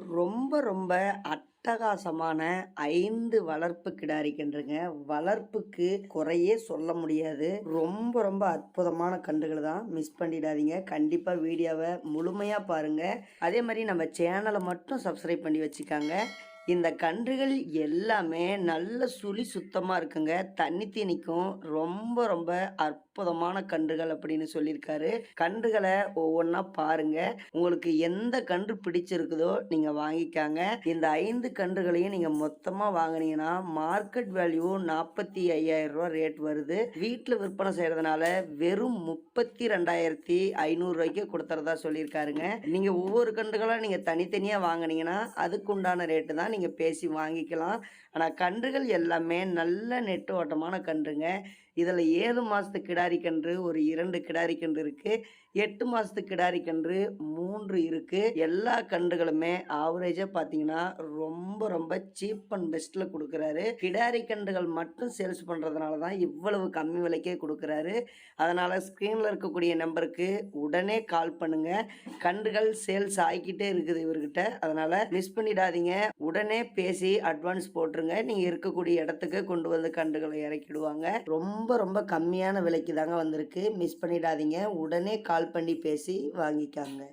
ரொம்ப ரொம்ப அட்டகாசமான ஐந்து வளர்ப்பு கிடாரிக்கின்றங்க. வளர்ப்புக்கு குறையே சொல்ல முடியாது. ரொம்ப ரொம்ப அற்புதமான கன்றுகள் தான். மிஸ் பண்ணிடாதீங்க. கண்டிப்பாக வீடியோவை முழுமையாக பாருங்கள் அதே மாதிரி நம்ம சேனலை மட்டும் சப்ஸ்கிரைப் பண்ணி வச்சுக்காங்க. இந்த கன்றுகள் எல்லாமே நல்ல சுழி சுத்தமாக இருக்குங்க. தண்ணி தீனிக்கும் ரொம்ப ரொம்ப அற்புதமான கன்றுகள் அப்படின்னு சொல்லியிருக்காரு. கன்றுகளை ஒவ்வொன்றா பாருங்க. உங்களுக்கு எந்த கன்று பிடிச்சிருக்குதோ நீங்கள் வாங்கிக்காங்க. இந்த ஐந்து கன்றுகளையும் நீங்கள் மொத்தமாக வாங்கினீங்கன்னா மார்க்கெட் வேல்யூ நாற்பத்தி ஐயாயிரம் ரூபா ரேட் வருது. வீட்டில் விற்பனை செய்கிறதுனால வெறும் முப்பத்தி ரெண்டாயிரத்தி ஐநூறுரூவாய்க்கு கொடுத்துறதா சொல்லியிருக்காருங்க. நீங்கள் ஒவ்வொரு கன்றுகளாக நீங்கள் தனித்தனியாக வாங்கினீங்கன்னா அதுக்குண்டான ரேட்டு தான் நீங்கள் பேசி வாங்கிக்கலாம். ஆனால் கன்றுகள் எல்லாமே நல்ல நெட்டு ஓட்டமான கன்றுங்க. இதில் ஏழு மாதத்து கிடாரி கன்று ஒரு இரண்டு கிடாரி கன்று இருக்குது எட்டு மாதத்து கிடாரி கன்று மூன்று இருக்குது எல்லா கன்றுகளுமே ஆவரேஜாக பார்த்தீங்கன்னா ரொம்ப ரொம்ப சீப் அண்ட் பெஸ்ட்டில் கொடுக்குறாரு. கிடாரி கன்றுகள் மட்டும் சேல்ஸ் பண்ணுறதுனால தான் இவ்வளவு கம்மி விலைக்கே கொடுக்குறாரு. அதனால் ஸ்க்ரீனில் இருக்கக்கூடிய நம்பருக்கு உடனே கால் பண்ணுங்கள் கன்றுகள் சேல்ஸ் ஆகிக்கிட்டே இருக்குது இவர்கிட்ட. அதனால் மிஸ் பண்ணிடாதீங்க. உடனே உடனே பேசி அட்வான்ஸ் போட்டுருங்க. நீங்கள் இருக்கக்கூடிய இடத்துக்கு கொண்டு வந்து கன்றுகளை இறக்கிடுவாங்க. ரொம்ப ரொம்ப கம்மியான விலைக்கு தாங்க வந்திருக்கு. மிஸ் பண்ணிடாதீங்க. உடனே கால் பண்ணி பேசி வாங்கிக்காங்க.